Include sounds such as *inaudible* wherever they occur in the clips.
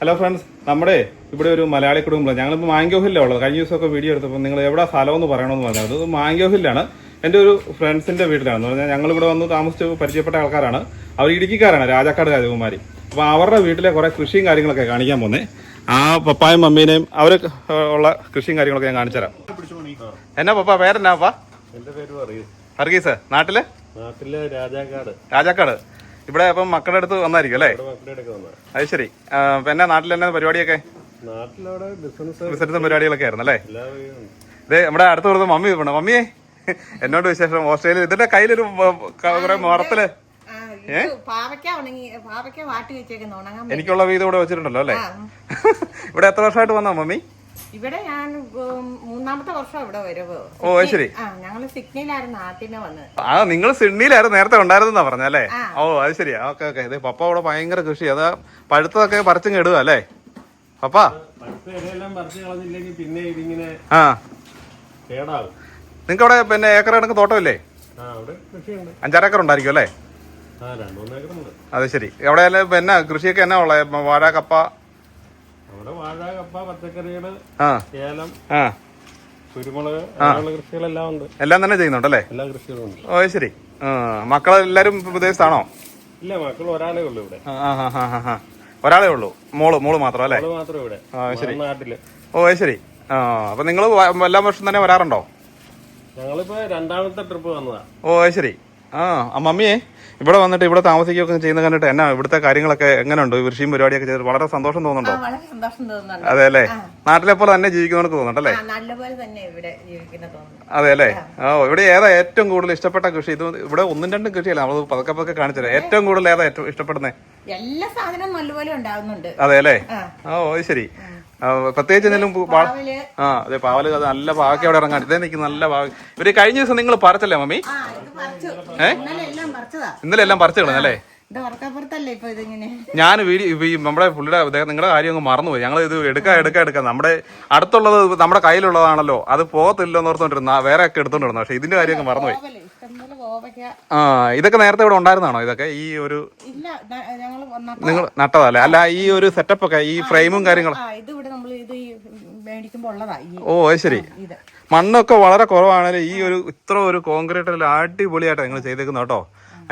Hello friends നമ്മുടെ ഇവിടെ ഒരു മലയാളി കുടുംബം. ഞങ്ങളിപ്പോൾ മാംഗോ ഹില്ലാണ് ഉള്ളത്. കഴിഞ്ഞ ദിവസമൊക്കെ വീഡിയോ എടുത്തപ്പോൾ നിങ്ങൾ എവിടെ സ്ഥലം എന്ന് പറയണമെന്ന് പറഞ്ഞത് അത് മാംഗോ ഹില്ലാണ് എന്റെ ഒരു ഫ്രണ്ട്സിന്റെ വീട്ടിലാണ്. എന്ന് പറഞ്ഞാൽ ഞങ്ങളിവിടെ വന്ന് താമസിച്ച് പരിചയപ്പെട്ട ആൾക്കാരാണ്. അവർ ഇടുക്കിക്കാരാണ് രാജാക്കാട് രാജകുമാരി. അപ്പോൾ അവരുടെ വീട്ടിലെ കുറേ കൃഷിയും കാര്യങ്ങളൊക്കെ കാണിക്കാൻ പോന്നേ. ആ പപ്പായും മമ്മീനെയും അവർ ഉള്ള കൃഷിയും കാര്യങ്ങളൊക്കെ ഞാൻ കാണിച്ചുതരാം. എന്നാ പപ്പ പേരെന്നാ പപ്പ? എന്റെ പേര് വർഗീസ് നാട്ടിൽ? നാട്ടിൽ രാജാക്കാട്. രാജാക്കാട്. ഇവിടെ അപ്പം മക്കളുടെ അടുത്ത് വന്നായിരിക്കും അല്ലേ? അത് ശരി. പിന്നെ എന്നാ നാട്ടിൽ എന്നാ പരിപാടിയൊക്കെ? ബിസിനസ് പരിപാടികളൊക്കെ ആയിരുന്നു അല്ലേ? ഇതേ നമ്മുടെ അടുത്ത കൊടുത്ത് മമ്മി വേണം മമ്മിയെ എന്നോട് വിശേഷം? ഓസ്ട്രേലിയ ഇതിന്റെ കയ്യിലൊരു മറത്തിൽ. എനിക്കുള്ള വീതം ഇവിടെ വെച്ചിട്ടുണ്ടല്ലോ അല്ലേ? *laughs* ഇവിടെ എത്ര വർഷമായിട്ട് വന്നോ മമ്മി? ഇവിടെ ഞാൻ മൂന്നാമത്തെ വർഷം ഇവിടെ വരവ്. ഓ ശരി. ആ ഞങ്ങൾ സിഡ്നിയിലായിരുന്നു നാട്ടിന് വന്നത്. ആ നിങ്ങൾ സിഡ്നിയിലായിരുന്നു നേരത്തെ ഉണ്ടായിരുന്നാ പറഞ്ഞല്ലേ ഓ അത് ശരിയാ ഓക്കെ ഓക്കെ. ഇത് പപ്പ അവിടെ ഭയങ്കര കൃഷി. അതാ പഴുത്തതൊക്കെ പറിച്ചും ഇടുക അല്ലേ? പപ്പ? പിന്നെ ഇതിങ്ങനെ ആ. കേടാവും. നിങ്ങൾക്ക് അവിടെ പിന്നെ ഏക്കർ കണക്ക് തോട്ടമില്ലേ? ആ അവിടെ കൃഷിയുണ്ട്. അഞ്ചാറ് ഏക്കർ ഉണ്ടായിരിക്കും അല്ലേ? അത് ശരി. എവിടെ പിന്നെ കൃഷിയൊക്കെ എന്നാ ഉള്ളത് വാഴ കപ്പ? വാഴ കപ്പ പച്ചക്കറികൾ ഏലം ആ. കുരുമുളക് അങ്ങനെയുള്ള കൃഷികളെല്ലാം ഉണ്ട്. എല്ലാം തന്നെ ചെയ്യുന്നുണ്ടല്ലേ? എല്ലാ കൃഷികളും ഉണ്ട്. ഓ ശരി. മക്കളെല്ലാരും വിദേശത്താണോ ഇല്ല മക്കൾ ഒരാളേ ഉള്ളൂ ഇവിടെ. ഒരാളേ ഉള്ളൂ. മോൾ മോൾ മാത്രം അല്ലേ? മാത്രം ഇവിടെ. ശരി. നാട്ടിൽ. ഓ ശരി. ആ അപ്പൊ നിങ്ങൾ എല്ലാ വർഷം തന്നെ വരാറുണ്ടോ? ഞങ്ങളിപ്പോ രണ്ടാമത്തെ ട്രിപ്പ് വന്നതാ. ഓ ശരി. ആ ആ, മമ്മിയെ ഇവിടെ വന്നിട്ട് ഇവിടെ താമസിക്കുകയൊക്കെ ചെയ്യുന്ന കണ്ടിട്ട് എന്നാ ഇവിടുത്തെ കാര്യങ്ങളൊക്കെ എങ്ങനെയുണ്ട് കൃഷിയും പരിപാടിയൊക്കെ ചെയ്തിട്ട് വളരെ സന്തോഷം തോന്നുന്നുണ്ടോ? വളരെ സന്തോഷം തോന്നുന്നുണ്ട്. അതെ അല്ലേ? നാട്ടിലെ പോലെ തന്നെ ജീവിക്കുന്നവർക്ക് തോന്നുന്നുണ്ടല്ലേ നല്ലപോലെ തന്നെ ഇവിടെ ജീവിക്കുന്ന തോന്നുന്നു അതെ അല്ലേ? ഓ ഇവിടെ ഏതാ ഏറ്റവും കൂടുതൽ ഇഷ്ടപ്പെട്ട കൃഷി? ഇത് ഇവിടെ ഒന്നും രണ്ടും കൃഷിയല്ല നമ്മൾ പതുക്കെ പതുക്കെ കാണിച്ചത് ഏറ്റവും കൂടുതൽ ഏതാ ഏറ്റവും ഇഷ്ടപ്പെടുന്നത്? എല്ലാ സാധനവും നല്ലപോലെ ഉണ്ടാവുന്നുണ്ട്. അതെ അല്ലേ? ഓ ശരി. പ്രത്യേകിച്ച് എന്തെങ്കിലും ആ അതെ പാവൽ അത് നല്ല പാവയ്ക്ക് അവിടെ ഇറങ്ങാൻ. ഇതേ നിൽക്കുന്ന നല്ല പാവ ഇവർ കഴിഞ്ഞ ദിവസം നിങ്ങൾ പറിച്ചല്ലേ മമ്മി? ഏ? ഇന്നലെ എല്ലാം പറിച്ചിടണം പറിച്ചു കളഞ്ഞല്ലേ ഇതിങ്ങനെ? ഞാൻ വീഡിയോ നമ്മുടെ പുള്ളിയുടെ നിങ്ങളുടെ കാര്യം അങ്ങ് മറന്നുപോയി. ഞങ്ങൾ ഇത് എടുക്കാ എടുക്കാ എടുക്കാം. നമ്മുടെ അടുത്തുള്ളത് നമ്മുടെ കയ്യിലുള്ളതാണല്ലോ. അത് പോകത്തില്ലെന്ന് ഓർത്തോണ്ടിരുന്ന വേറെ ഒക്കെ എടുത്തോണ്ടിരുന്നു. പക്ഷെ ഇതിന്റെ കാര്യം മറന്നുപോയി. ആ ഇതൊക്കെ നേരത്തെ ഇവിടെ ഉണ്ടായിരുന്നാണോ ഇതൊക്കെ? ഈ ഒരു നിങ്ങൾ നട്ടതല്ലേ? അല്ല ഈ ഒരു സെറ്റപ്പ് ഒക്കെ ഈ ഫ്രെയിമും കാര്യങ്ങളും. ഓ അത് ശരി. മണ്ണൊക്കെ വളരെ കുറവാണല്ലേ ഈ ഒരു ഇത്ര ഒരു കോൺക്രീറ്റ് അടിപൊളിയായിട്ട് നിങ്ങൾ ചെയ്തേക്കുന്നത് കേട്ടോ.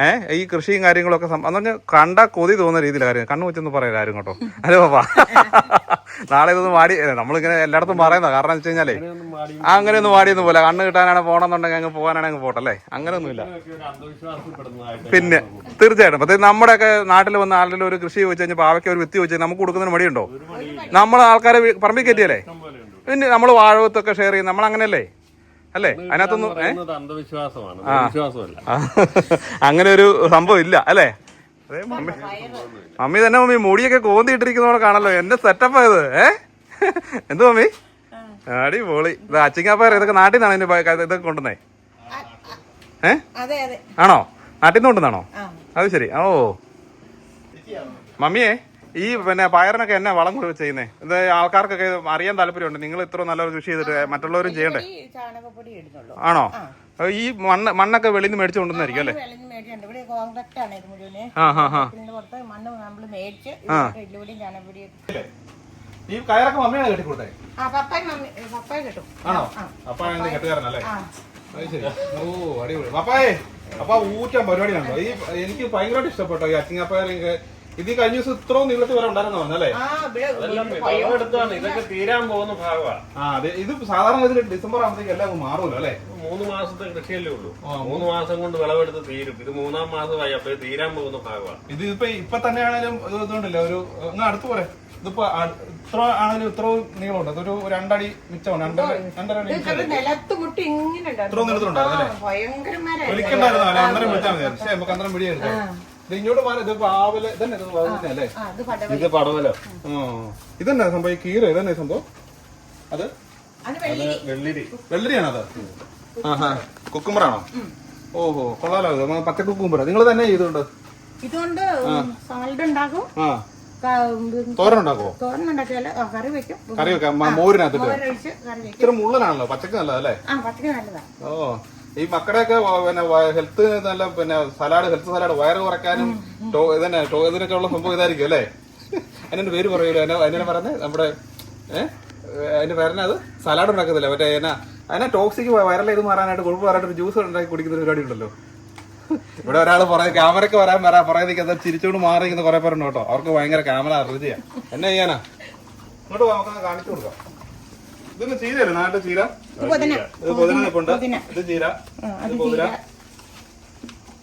ഏഹ് ഈ കൃഷിയും കാര്യങ്ങളൊക്കെ പറഞ്ഞാൽ കണ്ട കൊതി തോന്നുന്ന രീതിയിലാണ് കാര്യം. കണ്ണു വെച്ചൊന്നും പറയാം ആരും കേട്ടോ. അല്ലേ പാപ്പാ നാളെ ഇതൊന്നും വാടി നമ്മളിങ്ങനെ എല്ലായിടത്തും പറയുന്ന കാരണം വെച്ച് കഴിഞ്ഞാലേ അങ്ങനെ ഒന്നും വാടിയൊന്നും പോലെ കണ്ണ് കിട്ടാനാണ് പോകണമെന്നുണ്ടെങ്കിൽ അങ്ങ് പോകാനാണെങ്കിൽ അങ്ങ് പോട്ടല്ലേ അങ്ങനെ ഒന്നുമില്ല പിന്നെ തീർച്ചയായിട്ടും. പ്രത്യേകിച്ച് നമ്മുടെയൊക്കെ നാട്ടിൽ വന്ന ആളുടെ ഒരു കൃഷി ചോദിച്ചു കഴിഞ്ഞാൽ പാവയ്ക്ക് ഒരു വിത്തി വെച്ച് നമുക്ക് കൊടുക്കുന്നതിന് മടിയുണ്ടോ? നമ്മൾ ആൾക്കാരെ പറമ്പിൽ കയറ്റിയല്ലേ? പിന്നെ നമ്മൾ വാഴവത്തൊക്കെ ഷെയർ ചെയ്യും. നമ്മൾ അങ്ങനെയല്ലേ അല്ലേ? അതിനകത്തൊന്നും അന്ധവിശ്വാസമാണ്. വിശ്വാസമല്ല അങ്ങനെ ഒരു സംഭവം ഇല്ല അല്ലേ? അതെ മമ്മി മമ്മി തന്നെ മമ്മി മുടിയൊക്കെ കോന്തിയിട്ടിരിക്കുന്നതോടെ കാണല്ലോ. എന്റെ സെറ്റപ്പ് ഇത് ഏ? എന്ത് മമ്മി? അടിപൊളി. ഇത് അച്ചിങ്ങാപ്പയർ ഇതൊക്കെ നാട്ടിൽ നിന്നാണ് ഇതിന്റെ ഇതൊക്കെ കൊണ്ടുവന്നേ? ഏ? അതെ അതെ. ആണോ? നാട്ടിൽ നിന്ന് കൊണ്ടുവന്നാണോ? അത് ശരി. ഓ. മമ്മിയെ? ഈ പിന്നെ പയറിനൊക്കെ എന്നാ വളം കൊടുത്ത് ചെയ്യുന്നേ? ഇത് ആൾക്കാർക്കൊക്കെ അറിയാൻ താല്പര്യമുണ്ട്. നിങ്ങൾ ഇത്ര നല്ലൊരു കൃഷി ചെയ്തിട്ട് മറ്റുള്ളവരും ചെയ്യണ്ടേ? ഈ ചാണകപ്പൊടി ഇടുന്നുള്ളൂ. ആണോ? ഈ മണ്ണ് മണ്ണൊക്കെ വെളിയിൽ നിന്ന് മേടിച്ചു കൊണ്ടുവന്നായിരിക്കും അല്ലേ? ഈ കയറൊക്കെ മമ്മിയാണ് കെട്ടിക്കൊടുത്തേ? ആണോ? അപ്പ കെട്ടുകാരനല്ലേ? ഓ അടിപൊളി. പപ്പായേ അപ്പൊ ഊറ്റാൻ പരിപാടിയാണല്ലോ. ഈ എനിക്ക് ഭയങ്കരമായിട്ട് ഇഷ്ടപ്പെട്ടോ ഈ അച്ചിങ്ങാപ്പയർ ഇത് കഴിഞ്ഞ ദിവസം ഇത്രയും നീളത്തിൽ വരെ ഉണ്ടായിരുന്നു പറഞ്ഞല്ലേ ഇതൊക്കെ തീരാൻ പോകുന്ന ഭാഗമാണ്. ആ അതെ. ഇത് സാധാരണ ഇതിൽ ഡിസംബർ ആകുമ്പോഴത്തേക്ക് എല്ലാം മാറുമല്ലോ അല്ലേ? മൂന്ന് മാസത്തെ കൃഷിയല്ലേ ഉള്ളൂ. മൂന്ന് മാസം കൊണ്ട് വിളവെടുത്ത് തീരും. ഇത് മൂന്നാം മാസമായി അപ്പൊ ഇത് തീരാൻ പോകുന്ന ഭാഗമാണ്. ഇത് ഇപ്പൊ ഇപ്പൊ തന്നെ ആണെങ്കിലും ഇത് ഇതുണ്ടല്ലോ. ഒരു അങ്ങ് അടുത്ത് പോരെ. ഇതിപ്പോ ഇത്ര ആണെങ്കിലും ഇത്ര നീളമുണ്ട്. അതൊരു രണ്ടടി മിച്ചമാണ്. രണ്ടര രണ്ടര ഇത്ര നീളത്തിലുണ്ടായിരുന്നു അല്ലേ? അല്ലെ? അന്നേരം വിളിച്ചാൽ മതി. പക്ഷേ നമുക്ക് അന്നേരം പിടിയെടുക്കാം ഇത് ഇങ്ങോട്ട് മാറി. ഇത് പാവൽ ഇതന്നെ അല്ലേ? ഇത് പടവ ഇത് പടവലോ. ഇതന്നെ സംഭവം ഈ കീറ ഇതന്നെ സംഭവം? അത്? അത് വെള്ളി വെള്ളിരി. വെള്ളരിയാണോ അത്? ആഹാ. കുക്കുമ്പറാണോ? ഓഹോ കൊള്ളാലോ. പച്ച കുക്കുമ്പറ. നിങ്ങൾ തന്നെ ചെയ്തുകൊണ്ട് ഇതുകൊണ്ട് സാലഡ് ഉണ്ടാക്കും. ആ. ക- തോരൻ ഉണ്ടാക്കുവോ? തോരൻ ഉണ്ടാക്കിയാൽ കറി വെക്കും. കറി വെക്കാം. മോരിനകത്ത് മോരിനകത്തിട്ട്. മോരൊഴിച്ച് കറി വെക്കും. ഇച്ചിരി മുള്ളനാണല്ലോ. പച്ചക്ക് നല്ലതല്ലേ ആ പച്ചക്ക് നല്ലതാ. ഓ. ഈ മക്കളുടെയൊക്കെ പിന്നെ ഹെൽത്ത് നല്ല പിന്നെ സലാഡ് ഹെൽത്ത് സലാഡ് വയറ് കുറയ്ക്കാനും ടോ- ഇതന്നെ ടോ- ഇതിനൊക്കെ ഉള്ള സംഭവം ഇതായിരിക്കും അല്ലേ? അതിന്റെ പേര് പറയൂല? അതിനെ പറയുന്നത് നമ്മുടെ ഏഹ് അതിന്റെ പേരനെ അത്? സലാഡ് ഉണ്ടാക്കത്തില്ല? മറ്റേ എന്നാ അതിനെ ടോക്സിക്ക് വയറൽ ഇത് മാറാനായിട്ട് കൊഴുപ്പ് മാറാനായിട്ട് ഒരു ജ്യൂസ് ഉണ്ടാക്കി കുടിക്കുന്ന ഒരു പരിപാടി ഉണ്ടല്ലോ ഇവിടെ ഒരാൾ പറയാം ക്യാമറയ്ക്ക് വരാൻ വരാ പറയാൻ നിൽക്കുന്നത് ചിരിച്ചുകൊണ്ട് മാറി നിൽക്കുന്ന കുറെ പേരുണ്ട് കേട്ടോ. അവർക്ക് ഭയങ്കര ക്യാമറ അറുതിയാ എന്നെ ചെയ്യാനാ? ഇങ്ങോട്ട് നമുക്ക് കാണിച്ചു കൊടുക്കാം. ഇതൊന്ന് ചീരല്ലേ നാട്ടിൽ ചീര? പുതിന. ഇത് പുതിന. ഇത് ചീര. ഇത് പുതിന. ചീര.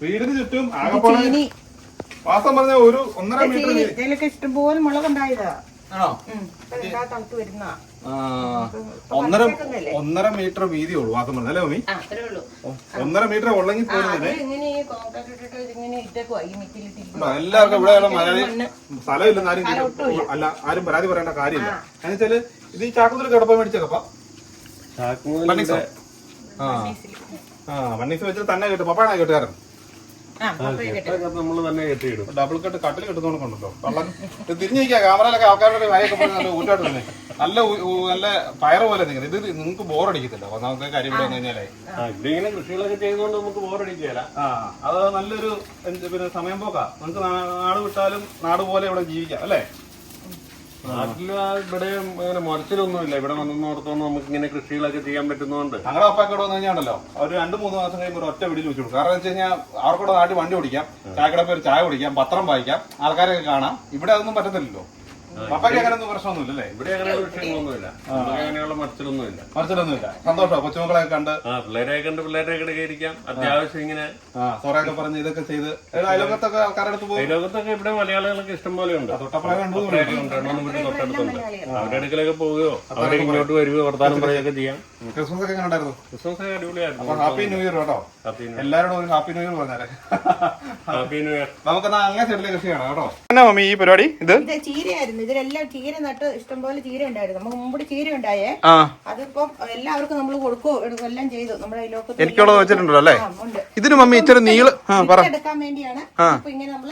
വീടിന് ചുറ്റും വാസം പറഞ്ഞ ഒരു ഒന്നര മീറ്റർ ഇതിലൊക്കെ ഇഷ്ടംപോലെ മുളകുണ്ടായതാ. ആണോ? ഒന്നര ഒന്നര മീറ്റർ വീതി ഉള്ളു വാസം പറഞ്ഞ അല്ലേ മമ്മി? ഒന്നര മീറ്റർ ഉള്ളെങ്കിൽ പോലും? എല്ലാവർക്കും ഇവിടെ മലയാളി സ്ഥലമില്ലെന്ന് ആരും അല്ല ആരും പരാതി പറയേണ്ട കാര്യമില്ല. എന്നുവെച്ചാൽ ഇത് ഈ ചാക്കുത്തിൽ കിടപ്പം മേടിച്ചേക്കപ്പ മണ്ണീസോ ആ. ആ മണ്ണീസ് വെച്ചിട്ട് തന്നെ കിട്ടും. പപ്പാണോ കെട്ടുകാരൻ? ആ നമ്മൾ തന്നെ കെട്ടിയിടും. ഡബിൾ കട്ട് കട്ടിൽ കിട്ടുന്നോണ്ടല്ലോ കള്ളൻ. തിരിഞ്ഞിരിക്കുക ക്യാമറയിലൊക്കെ ആൾക്കാരുടെ വായൊക്കെ പോയി നല്ല ഊറ്റായിട്ട് തന്നെ. നല്ല നല്ല പയറ് പോലെ നിങ്ങൾ ഇത് നിങ്ങൾക്ക് ബോറടിക്കത്തില്ല. ഒന്നാമത്തെ കാര്യം ഇവിടെ വന്നു കഴിഞ്ഞാലേ. ഇങ്ങനെ കൃഷികളൊക്കെ ചെയ്യുന്നതുകൊണ്ട് നമുക്ക് ബോറടിക്കുകയില്ല. ആ അത് നല്ലൊരു പിന്നെ സമയം പോക്കാ. നമുക്ക് നാട് വിട്ടാലും നാട് പോലെ ഇവിടെ ജീവിക്കാം അല്ലേ? നാട്ടിൽ ആ ഇവിടെ അങ്ങനെ മുരച്ചിലൊന്നുമില്ല. ഇവിടെ വന്നോടത്തോളം നമുക്ക് ഇങ്ങനെ കൃഷികളൊക്കെ ചെയ്യാൻ പറ്റുന്നതുകൊണ്ട്. ഞങ്ങളുടെ അപ്പൊക്കെ വന്നു കഴിഞ്ഞാണല്ലോ ഒരു രണ്ട് മൂന്ന് മാസം കഴിയുമ്പോൾ ഒരു ഒറ്റ വീട്ടിൽ വെച്ചു കൊടുക്കും കാരണം വെച്ച് കഴിഞ്ഞാൽ അവർക്കൂടെ നാട്ടിൽ വണ്ടി ഓടിക്കാം ചായക്കടപ്പ് ഒരു ചായ കുടിക്കാം പത്രം വായിക്കാം ആൾക്കാരെയൊക്കെ കാണാം. ഇവിടെ അതൊന്നും പറ്റത്തില്ലല്ലോ. പപ്പയ്ക്ക് അങ്ങനെ ഒന്നും ഇവിടെ അങ്ങനെ വിഷയങ്ങളൊന്നുമില്ല നമുക്ക് അങ്ങനെയുള്ള കൊച്ചുമക്കളെ കണ്ട്? ആ പിള്ളേരെ കണ്ട് പിള്ളേരെ കിടക്കെ ഇരിക്കാം. അത്യാവശ്യം ഇങ്ങനെ ആ സോറയൊക്കെ പറഞ്ഞ് ഇതൊക്കെ ചെയ്ത് അയലോകത്തൊക്കെ ആൾക്കാരുടെ അടുത്ത് പോകും? അയലോകത്തൊക്കെ ഇവിടെ മലയാളികളൊക്കെ ഇഷ്ടം പോലെ ഉണ്ട്. തൊട്ടപ്പുറം കണ്ടു തൊട്ടടുത്തുണ്ട്. അവരുടെ അടുക്കലൊക്കെ പോവുകയോ അവരെ ഇങ്ങോട്ട് വരുകയോ വർത്താനം പറയുകയൊക്കെ ചെയ്യാം. ക്രിസ്മസ് ഒക്കെ എങ്ങനെ ഉണ്ടായിരുന്നു ക്രിസ്മസ് ഒക്കെ അടിപൊളിയായിരുന്നു. ഹാപ്പി ന്യൂ ഇയർ കേട്ടോ. ഹാപ്പി എല്ലാവരോടും ഒരു ഹാപ്പി ന്യൂ ഇയർ പറഞ്ഞാലേ. Happy new year. നമുക്ക് അങ്ങേ സൈഡിലെ കൃഷി കാണാം കേട്ടോ. എന്നാ മമ്മി ഈ പരിപാടി ഇത്? ഇത് ചീരയായിരുന്നു ഇതിലെല്ലാം ചീര നട്ട് ഇഷ്ടംപോലെ ചീര ഉണ്ടായിരുന്നു. നമുക്ക് മുമ്പ് ചീര ഉണ്ടായേ. അതിപ്പം എല്ലാവർക്കും നമ്മൾ കൊടുക്കോ എല്ലാം ചെയ്തു. നമ്മുടെ അയലോക്കത്ത് എനിക്കുള്ളത് വെച്ചിട്ടുണ്ടല്ലോ അല്ലേ? ഇതിന് മമ്മി ഇച്ചിരി നീള എടുക്കാൻ വേണ്ടിയാണ് ഇപ്പൊ ഇങ്ങനെ നമ്മൾ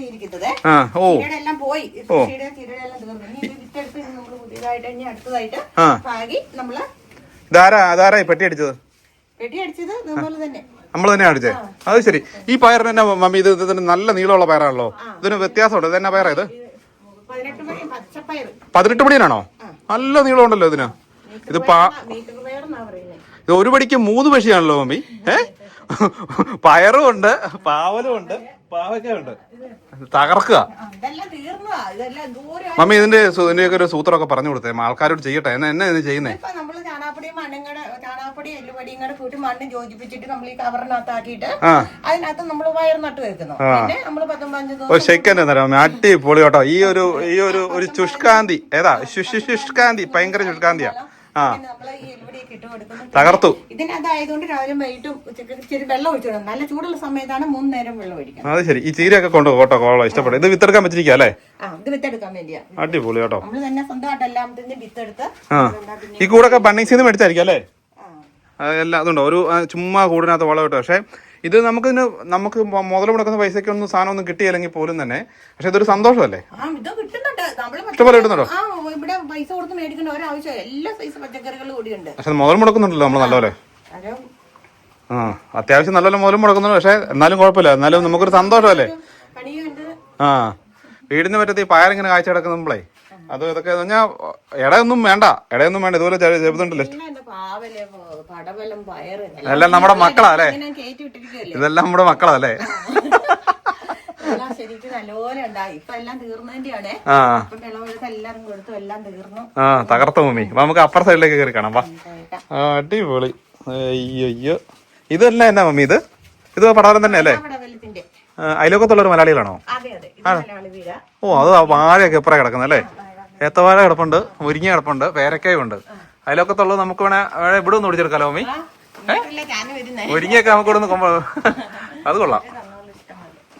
ചീരയുടെ എല്ലാം പോയി. ചീര ചീരയുടെ തീർന്നു. ഇനി ഇത് വിത്തെടുത്ത് ഇനി നമ്മൾ പുതിയതായിട്ട് ഇനി അടുത്തതായിട്ട് ആ. പാകി നമ്മൾ ഇതാരാ? അതാരായി പെട്ടി അടിച്ചത്? അതുപോലെ തന്നെ. നമ്മൾ തന്നെ അടിച്ചേ. അത് ശരി. ഈ പയറിന് എന്നാ മമ്മി ഇത് ഇതിന് നല്ല നീളമുള്ള പയറാണല്ലോ. ഇതിന് വ്യത്യാസമുണ്ട്. ഇത് എന്നാ പയറാ ഇത്? പതിനെട്ട് മണിയാണോ നല്ല നീളമുണ്ടല്ലോ ഇതിന്. ഇത് പാ ഇത് ഒരു പടിക്ക് മൂന്ന് പക്ഷിയാണല്ലോ മമ്മി. ഏ? പയറും ഉണ്ട് പാവലും ഉണ്ട് പാവയ്ക്കുണ്ട് തകർക്കുക. മമ്മി ഇതിന്റെ ഇതിന്റെയൊക്കെ ഒരു സൂത്രമൊക്കെ പറഞ്ഞു കൊടുത്തേ. ആൾക്കാരോട് ചെയ്യട്ടെ. എന്നാ എന്നെ ഇത് ചെയ്യുന്നേ? ചാണാപ്പൊടിയും മണ്ണും കൂടെ ചാണാപ്പൊടിയും എല്ലുപൊടിയും കൂടെ കൂട്ടി മണ്ണ് യോജിപ്പിച്ചിട്ട് നമ്മൾ ഈ കവറിനകത്താക്കിയിട്ട് അതിനകത്ത് നമ്മൾ വയർ നട്ട് വെക്കുന്നു. പിന്നെ നമ്മൾ പത്തൊമ്പത് ദിവസം തരാം. അടിപൊളി കേട്ടോ. ഈ ഒരു ഈ ഒരു ഒരു ശുഷ്കാന്തി. ഏതാ? ശുഷ് ശുഷ്കാന്തി. ഭയങ്കര ശുഷ്കാന്തിയാ. തകർത്തു. ഇതിനകത്തായതുകൊണ്ട് രാവിലെ വൈകിട്ടും ഉച്ചയ്ക്ക് ഇച്ചിരി വെള്ളം ഒഴിച്ചു നല്ല ചൂടുള്ള സമയത്താണ് മൂന്ന് നേരം വെള്ളം ഒഴിക്കണം. അത് ശരി. ഈ ചീരയൊക്കെ കൊണ്ട് കേട്ടോ കോളം ഇഷ്ടപ്പെട്ടു. ഇത് വിത്തെടുക്കാൻ പറ്റിരിക്കുക അല്ലേ? ഇത് വിത്തെടുക്കാൻ വേണ്ടിയാ. അടിപൊളി കേട്ടോ. നമ്മൾ തന്നെ സ്വന്തമായിട്ട് എല്ലാം തന്നെ വിത്തെടുത്ത് ആ. ഈ കൂടൊക്കെ ബണ്ണിങ്സിന്ന് മേടിച്ചായിരിക്കും അല്ലേ? എല്ലാം അതുണ്ടോ. ഒരു ചുമ്മാ കൂടിനകത്ത് വളം ഇട്ടു. പക്ഷേ ഇത് നമുക്കിതിന് നമുക്ക് മുതൽ മുടക്കുന്ന പൈസയ്ക്കൊന്നും സാധനം ഒന്നും കിട്ടിയില്ലെങ്കിൽ പോലും തന്നെ പക്ഷെ ഇതൊരു സന്തോഷമല്ലേ? ഇഷ്ടപോലെ കിട്ടുന്നുണ്ട്. നമ്മൾ ഇഷ്ടംപോലെ കിട്ടുന്നുണ്ടോ? ആ ഇവിടെ പൈസ കൊടുത്ത് മേടിക്കേണ്ട ഒരാവശ്യം എല്ലാ സൈസ് പച്ചക്കറികളും കൂടിയുണ്ട് പക്ഷെ മുതൽ മുടക്കുന്നുണ്ടല്ലോ നമ്മൾ നല്ലപോലെ. ആ അത്യാവശ്യം നല്ലപോലെ മുതൽ മുടക്കുന്നുണ്ട്. പക്ഷെ എന്നാലും കുഴപ്പമില്ല. എന്നാലും നമുക്കൊരു സന്തോഷമല്ലേ? ആ വീടിന് പറ്റത്ത് ഈ പയറിങ്ങനെ കാഴ്ച കിടക്കുമ്പോഴേ അത് ഇതൊക്കെ പറഞ്ഞാൽ ഇടയൊന്നും വേണ്ട. ഇടയൊന്നും വേണ്ട. ഇതുപോലെ പടവലം പയറ് എല്ലാം നമ്മുടെ മക്കളാ അല്ലേ? ഇതെല്ലാം നമ്മുടെ മക്കളാ അല്ലേ? ആ. തകർത്ത ഭൂമി. അപ്പൊ നമുക്ക് അപ്പുറ സൈഡിലേക്ക് കയറി കാണാം. വാ. അടിപൊളി. അയ്യോ അയ്യോ ഇതല്ല എന്നാ മമ്മി ഇത്? ഇത് പടവലം തന്നെ അല്ലേ? അയലോക്കത്തുള്ള ഒരു മലയാളികളാണോ? ഓ അത് വാഴയൊക്കെ എപ്പറ കിടക്കുന്നല്ലേ ഏത്തവാഴ കിടപ്പുണ്ട് മുരിങ്ങ കിടപ്പുണ്ട് പേരക്കായുണ്ട്. ഉണ്ട് തുള്ളത് നമുക്ക് വേണേ ഇവിടെ ഒന്ന് ഓടിച്ചെടുക്കാലോ മമ്മി? മുരിങ്ങയൊക്കെ നമുക്ക് ഇവിടെ നിന്ന് അത് കൊള്ളാം.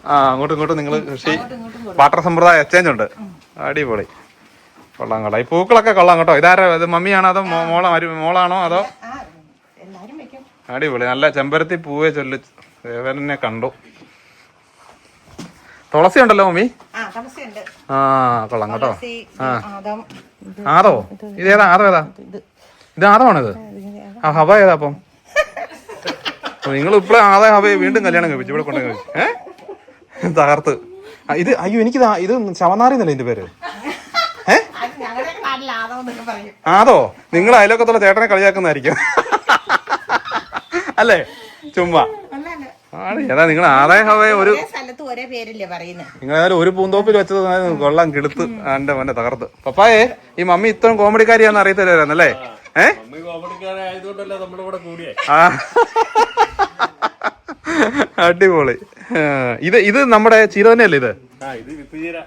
ആ അങ്ങോട്ടും ഇങ്ങോട്ടും നിങ്ങൾ കൃഷി വാട്ടർ സമ്പ്രദായം എക്സ്ചേഞ്ച് ഉണ്ട്. അടിപൊളി. കൊള്ളാം കൊള്ളാം. ഈ പൂക്കളൊക്കെ കൊള്ളാം കേട്ടോ. ഇതാരോ ഇത് മമ്മിയാണോ അതോ മോള മോളാണോ അതോ? അടിപൊളി. നല്ല ചെമ്പരത്തി പൂവേ ചൊല്ലി ദേവനെ കണ്ടു. തുളസി ഉണ്ടല്ലോ മമ്മി? ആ കൊള്ളാം കേട്ടോ. ആദം. ഇത് ആദോ ഏതാ? ആദം ഏതാ? ഇത് ഇത് ആദമാണോ ഇത്? ആ ഹവ ഏതാ അപ്പം? നിങ്ങൾ ഇപ്പഴേ ആദായ ഹവയെ വീണ്ടും കല്യാണം കഴിപ്പിച്ചു. ഇവിടെ കൊണ്ടു കഴിച്ചു ഏഹ് തകർത്ത്. ഇത് അയ്യോ എനിക്ക് ഇത് ശവനാറി എന്നല്ലേ ഇതിന്റെ പേര്? പറയും. അതോ നിങ്ങൾ അയലൊക്കത്തുള്ള ചേട്ടനെ കളിയാക്കുന്നതായിരിക്കും. അല്ലേ? ചുമ്മാ. ആണ് ഏതാ നിങ്ങൾ ആദായ ഹവയെ ഒരു ഒരേ പേരില്ലേ ഒരേ പറയുന്നത് നിങ്ങൾ ഏതായാലും ഒരു പൂന്തോപ്പിൽ വെച്ചത്. കൊള്ളാം കിളുത്ത് എന്റെ മോനെ തകർത്ത്. പപ്പായെ ഈ മമ്മി ഇത്രയും കോമഡിക്കാരിയാന്ന് അറിയത്തില്ലായിരുന്നല്ലേ അടിപൊളി. ഇത് ഇത് നമ്മുടെ ചീര തന്നെയല്ലേ ഇത്? ആ ഇത് വിത്തുചീര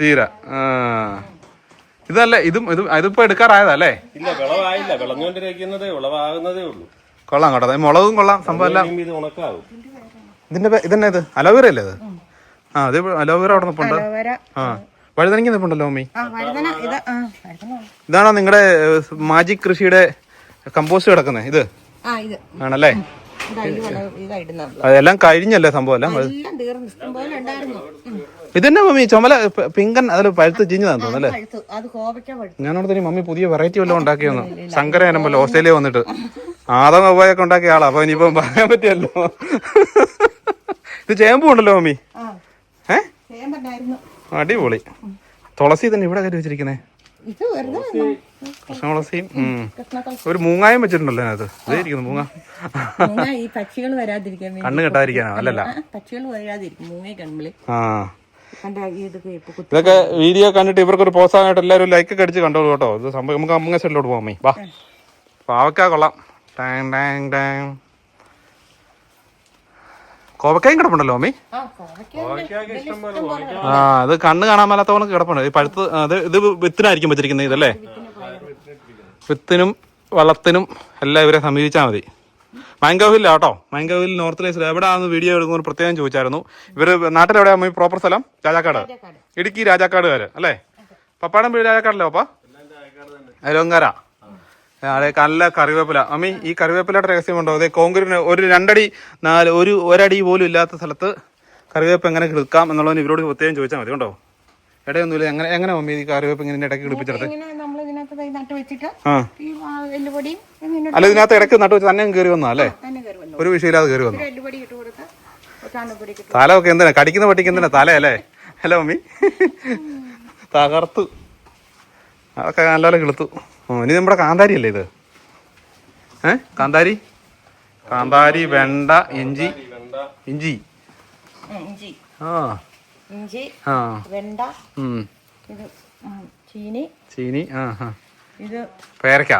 തീര ആ. ഇതല്ലേ ഇതും ഇത് ഇതിപ്പോ എടുക്കാറായതല്ലേ? ഇല്ല വിളവായില്ല. വിളവാകുന്നതേ ഉള്ളൂ. കൊള്ളാം കേട്ടോ. മുളകും കൊള്ളാം സംഭവം എല്ലാം. ഇതിന്റെ ഇതന്നെ ഇത്? അലോവേര അല്ലേ ഇത്? ആ അത് അലോവേര അവിടെ നിൽപ്പുണ്ട് അലോവേര. ആ. വഴുതനങ്ങി നിൽപ്പുണ്ടല്ലോ ആ ഇതാണോ നിങ്ങളുടെ മാജിക് കൃഷിയുടെ കമ്പോസ്റ്റ് കിടക്കുന്നത് ഇത്? ആണല്ലേ? അതെല്ലാം കഴിഞ്ഞല്ലേ സംഭവം എല്ലാം. ഇതന്നെ മമ്മി ചുമല പിങ്കൻ അതിൽ പഴുത്ത് ചീഞ്ഞതാന്ന് തോന്നുന്നു അല്ലേ? പഴുത്തു. അത് കോവയ്ക്ക പഴുത്തു. ഞാനോട് തന്നെ മമ്മി പുതിയ വെറൈറ്റി വല്ലതും ഉണ്ടാക്കിയെന്ന് ശങ്കര പോലെ ഓസ്ട്രേലിയ വന്നിട്ട്? ആദം ഉപായൊക്കെ ഉണ്ടാക്കിയ ആളാ അപ്പൊ ഇനിയിപ്പം പറയാൻ പറ്റിയല്ലോ ഇത് ചേമ്പുണ്ടല്ലോ മമ്മി? ഏ? അടിപൊളി. തുളസി തന്നെ ഇവിടെ കയറി വെച്ചിരിക്കുന്നേ? ഇത് വെറുതെ വന്നു. കൃഷ്ണ തുളസിയും. ഒരു മൂങ്ങായും വെച്ചിട്ടുണ്ടല്ലോ അതിനകത്ത് ഇതായിരിക്കുന്നു ഇരിക്കുന്നു മൂങ്ങ. ഈ പക്ഷികൾ വരാതിരിക്കാൻ കണ്ണ് കെട്ടാതിരിക്കാനോ? അല്ലല്ല. പക്ഷികൾ വരാതിരിക്കും. മൂങ്ങയെ കൺപിളി ആ. ഇതൊക്കെ വീഡിയോ കണ്ടിട്ട് ഇവർക്കൊരു പ്രോത്സാഹനമായിട്ട് എല്ലാവരും ലൈക്ക് ഒക്കെ അടിച്ച് കണ്ടോളൂ കേട്ടോ. ഇത് സംഭവം നമുക്ക് അമ്മ സൈഡിലോട്ട് പോകാം വാ. പാവക്കാ കൊള്ളാം. ടാങ് ടാങ് ടാങ് കോവക്കായും കിടപ്പുണ്ടല്ലോ അമ്മി ആ അത് കണ്ണ് കാണാൻ മേലാത്തവണ്ണം കിടപ്പുണ്ട്. ഈ പഴുത്ത് അത് ഇത് വിത്തിനായിരിക്കും വെച്ചിരിക്കുന്നത് ഇതല്ലേ? വിത്തിനും വളത്തിനും എല്ലാം ഇവരെ സമീപിച്ചാൽ മതി. മാങ്കോവില്ല കേട്ടോ. മാങ്കോവിൽ നോർത്ത് ലൈസിൽ എവിടെയാണെന്ന് വീഡിയോ എടുക്കുന്നത് പ്രത്യേകം ചോദിച്ചായിരുന്നു. ഇവർ നാട്ടിലെവിടെയാ അമ്മ പ്രോപ്പർ സ്ഥലം? രാജാക്കാട്. ഇടുക്കി രാജാക്കാട് വരെ അല്ലേ? പപ്പാടം വീട് രാജാക്കാടല്ലേ പപ്പ? അയലോങ്കര. അതെ നല്ല കറിവേപ്പില. അമ്മി ഈ കറിവേപ്പിലയുടെ രഹസ്യമുണ്ടോ അതെ കോൺക്രീറ്റിന് ഒരു രണ്ടടി നാല് ഒരു ഒരടി പോലും ഇല്ലാത്ത സ്ഥലത്ത് കറിവേപ്പ് എങ്ങനെ കിടക്കാം എന്നുള്ളതിന് ഇവരോട് പ്രത്യേകം ചോദിച്ചാൽ മതി കേട്ടോ ഇടയൊന്നുമില്ല. എങ്ങനെ എങ്ങനെ മമ്മി ഈ കറിവേപ്പ് ഇങ്ങനെ ഇടയ്ക്ക് കിളിപ്പിച്ചെടുത്ത് അല്ല ഇതിനകത്ത് ഇടയ്ക്ക് നട്ടു വെച്ച് തന്നെ കയറി വന്നാ. അല്ലേ ഒരു വിഷയമില്ലാതെ കയറി വന്നു തല ഒക്കെ എന്തിനാ? കടിക്കുന്ന പട്ടിക്ക് എന്തിനാ? തല അല്ലേ അല്ലേ മമ്മി തകർത്തു. അതൊക്കെ നല്ലപോലെ കിളുത്തു. ഇനി നമ്മുടെ കാന്താരി അല്ലേ ഇത്? ഏ? കാന്താരി? കാന്താരി വെണ്ട ഇഞ്ചി. ഇഞ്ചി. ആ. ആ. വെണ്ട ചീനി. ചീനി ആ ആ. ഇത് പേരക്ക.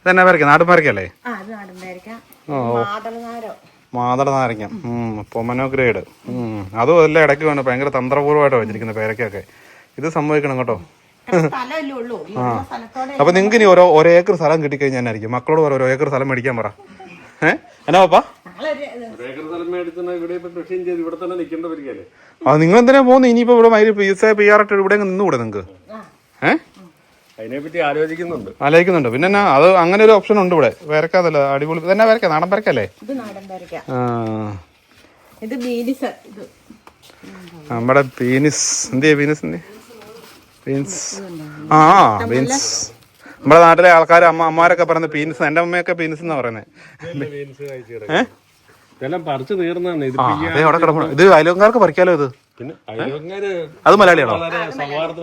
ഇതെന്നാ പേരക്ക? പേരക്കല്ലേ നാടൻ പേരക്ക. ഓ. മാതളനാരോ മാതള നാരങ്ങ. പൊമനോ ഗ്രേഡ് അതും എല്ലാം ഇടയ്ക്ക് വേണം. ഭയങ്കര തന്ത്രപൂർവമായിട്ടാണ് വെച്ചിരിക്കുന്നത് പേരക്കൊക്കെ ഇത് സംഭവിക്കണം കേട്ടോ. സ്ഥലമല്ലേ ഉള്ളൂ? ഈ ഉള്ള സ്ഥലത്തോടെ അപ്പൊ നിങ്ങൾക്ക് ഇനി ഓരോ ഒരേ ഏക്കർ സ്ഥലം കിട്ടിക്കഴിഞ്ഞായിരിക്കും മക്കളോട് പറ ഓരോ ഏക്കർ സ്ഥലം മേടിക്കാൻ പറ. ഏഹ് എന്നാ പാപ്പാ? ഞങ്ങളൊരു ഏക്കർ സ്ഥലം മേടിച്ചാൽ ഇവിടെ ഇപ്പൊ കൃഷിയും ചെയ്ത് ഇവിടെ തന്നെ നിൽക്കേണ്ടവരിക്കല്ലേ അത് നിങ്ങൾ എന്തിനാ പോകുന്നത് ഇനിയിപ്പോ ഇവിടെ മൈരി P S I P R ഇട്ട് ഇവിടെ അങ്ങ് നിന്നുകൂടെ നിങ്ങൾക്ക് ഏഹ് അതിനെപ്പറ്റി ആലോചിക്കുന്നുണ്ട്. ആലോചിക്കുന്നുണ്ട്. പിന്നെ എന്നാ അത് അങ്ങനെ ഒരു ഓപ്ഷൻ ഉണ്ട് ഇവിടെ. വരക്കാതല്ല അടിപൊളി തന്നെ വരക്ക നാടൻ വരക്കല്ലേ ഇത് നാടൻ പേരക്ക ആ. ഇത് ബീനിസ് ഇത്. നമ്മുടെ പീനിസ് എന്തിയാ പീനിസ് എന്തി പീൻസ് ആ പീൻസ് നമ്മുടെ നാട്ടിലെ ആൾക്കാർ അമ്മ അമ്മമാരൊക്കെ പറയുന്നത് പീൻസ് എന്റെ അമ്മയൊക്കെ പീൻസ് എന്നാ പറയുന്നത് ഇത് അയലോക്കാർക്ക് പറിക്കാലോ ഇത്? അത് മലയാളിയാണോ?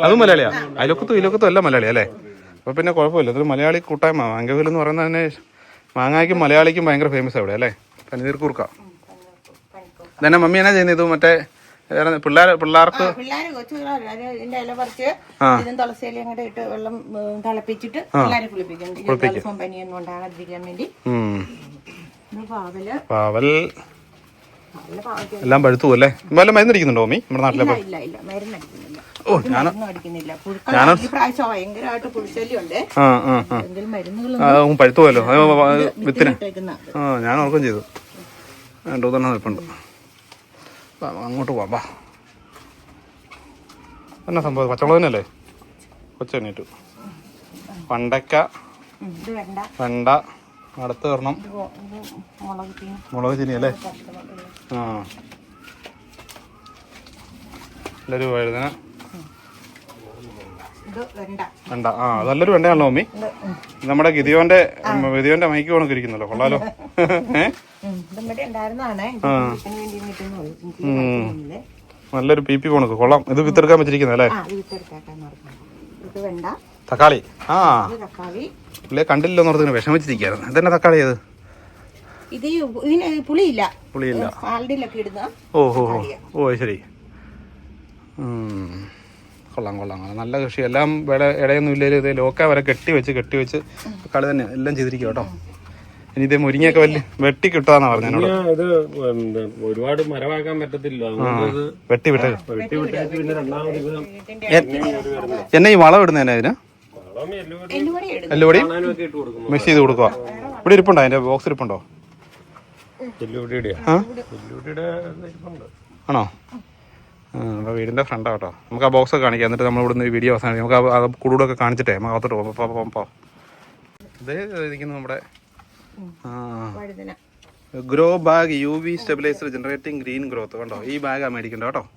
അത് മലയാളിയാ? അയലോക്കത്തും ഇലോക്കത്തും അല്ല മലയാളി അല്ലേ? അപ്പൊ പിന്നെ കുഴപ്പമില്ല. ഇതൊരു മലയാളി കൂട്ടായ്മ. മാങ്കവിൽ എന്ന് പറയുന്നത് തന്നെ മാങ്ങായ്ക്കും മലയാളിക്കും ഭയങ്കര ഫേമസ് അവിടെ അല്ലേ? പനിനീർ കൂർക്ക തന്നെ മമ്മി എന്നാ ചെയ്യുന്നത് ഇത്? മറ്റേ വേറെ പിള്ളേർ പിള്ളേർക്ക് പിള്ളേര് കൊച്ചു ഇതിന്റെ ഇല പറിച്ച് ഇതും തുളസിയില അങ്ങോട്ട് ഇട്ട് വെള്ളം ഉം, തിളപ്പിച്ചിട്ട് പിള്ളേരെ കുളിപ്പിക്കും. പനിയൊന്നും ഉണ്ടാകാതിരിക്കാൻ വേണ്ടി. പാവൽ. പാവൽ. എല്ലാം പഴുത്തു അല്ലേ? വല്ല മരുന്നടിക്കുന്നുണ്ടോ മമ്മി നമ്മുടെ നാട്ടിലെ ഇല്ല ഇല്ല മരുന്നടിക്കുന്നില്ല. ഓ ഞാൻ മരുന്നും അടിക്കുന്നില്ല. പുഴുക്കൾ ഈ പ്രാവശ്യം ഭയങ്കരമായിട്ട് ആ ആ ആ. എന്തെങ്കിലും മരുന്നുകൾ ആ, ഉം, പഴുത്തു പോയല്ലോ. അത് വിത്തിന്. ആ ഞാൻ ഓർക്കും ചെയ്തു. രണ്ടു തന്നെ നിൽപ്പുണ്ട്. അങ്ങോട്ട് പോവാം വാ. എന്നാ സംഭവം? പച്ചമുളക് തന്നെയല്ലേ? കൊച്ചെണ്ണീറ്റു ഉം, ഇത് വേണ്ട. അടുത്ത് വരണം മുളക് ചീനി. അല്ലേ? ആ. എല്ലാവരും ഇത് വേണ്ട. ആ നല്ലൊരു വെണ്ടയാണല്ലോ മമ്മി. നമ്മുടെ ഗിതിയോന്റെ ഗിതിയോന്റെ മൈക്ക് കണക്ക് ഇരിക്കുന്നല്ലോ കൊള്ളാലോ നല്ലൊരു പി പി കണക്ക്. കൊള്ളാം. ഇത് വിത്തെടുക്കാൻ പറ്റിരിക്കുന്നല്ലേ തക്കാളി. ആ. പുള്ളിയെ കണ്ടില്ലോ എന്ന് ഓർത്ത് വിഷമിച്ചിരിക്കുകയായിരുന്നു. ഇതന്നെ തക്കാളി അത്? ഇത് ഇതിന് പുളിയില്ല. പുളിയില്ല. സാലഡിലൊക്കെ ഇടുന്ന ഓ ഓ ഓ. ശരി. കൊള്ളാം കൊള്ളാം. കൊള്ളാം നല്ല കൃഷി. എല്ലാം ഇവിടെ ഇടയൊന്നും ഇല്ലേ ഇത് ലോക്ക വരെ കെട്ടി വെച്ച് കെട്ടി വെച്ച് കളി തന്നെ. എല്ലാം ചെയ്തിരിക്കും കേട്ടോ. ഇനി ഇതേ മുരിങ്ങയൊക്കെ വലിയ വെട്ടി കിട്ടാന്നാ പറഞ്ഞു എന്നോട് ഇത് ഒരുപാട് മരമാക്കാൻ പറ്റത്തില്ല. വെട്ടി വിട്ട്. വെട്ടി വിട്ടേച്ച് പിന്നെ രണ്ടാമത് എന്നെ ഈ വളം ഇടുന്നതന്നെ അതിന് വളം എല്ലുപൊടി മിക്സ് ചെയ്ത് കൊടുക്കുക ഇവിടെ ഇരിപ്പുണ്ടോ? അതിന്റെ ബോക്സ് ഇരിപ്പുണ്ട്. ആണോ? അപ്പോൾ വീടിന്റെ ഫ്രണ്ട് കേട്ടോ. നമുക്ക് ആ ബോക്സ് ഒക്കെ കാണിക്കാം. എന്നിട്ട് നമ്മൾ ഇവിടുന്ന് ഈ വീഡിയോ അവസാനം നമുക്ക് ആ- കൂടുതലൊക്കെ കാണിച്ചിട്ടേ. നമുക്ക് അകത്തോട്ട് പോകാം പോകാം പോ, പോ. ഇതേ ഇരിക്കുന്നു നമ്മുടെ grow bag U V stabiliser generating green growth കണ്ടോ? ഈ ബാഗാണ് മേടിക്കണ്ട കേട്ടോ.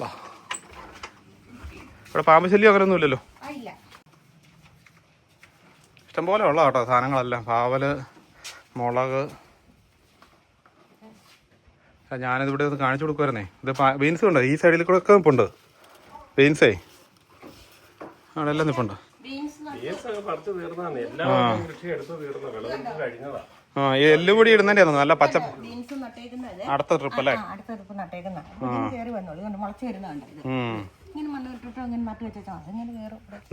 വാ. ഇവിടെ പാമ്പ് ശല്യം അങ്ങനെ ഒന്നും ഇല്ലല്ലോ. ആ ഇല്ല. ഇഷ്ടംപോലെ ഉള്ള കേട്ടോ സാധനങ്ങളെല്ലാം. പാവൽ മുളക് ഞാനിത് ഇവിടെ ഒന്ന് കാണിച്ചു കൊടുക്കുമായിരുന്നേ ഇത് ബീൻസ് ഉണ്ടോ ഈ സൈഡിൽ കൂടെ ഒക്കെ നിൽപ്പുണ്ട് ബീൻസേ. അവിടെ എല്ലാം നിൽപ്പുണ്ട് ആ. ഈ എല്ലുപൊടി ഇടുന്നതിന്റെ ആണോ നല്ല പച്ച അടുത്ത ട്രിപ്പ് അല്ലേ?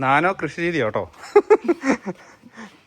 നാനോ കൃഷി രീതി കേട്ടോ. *laughs*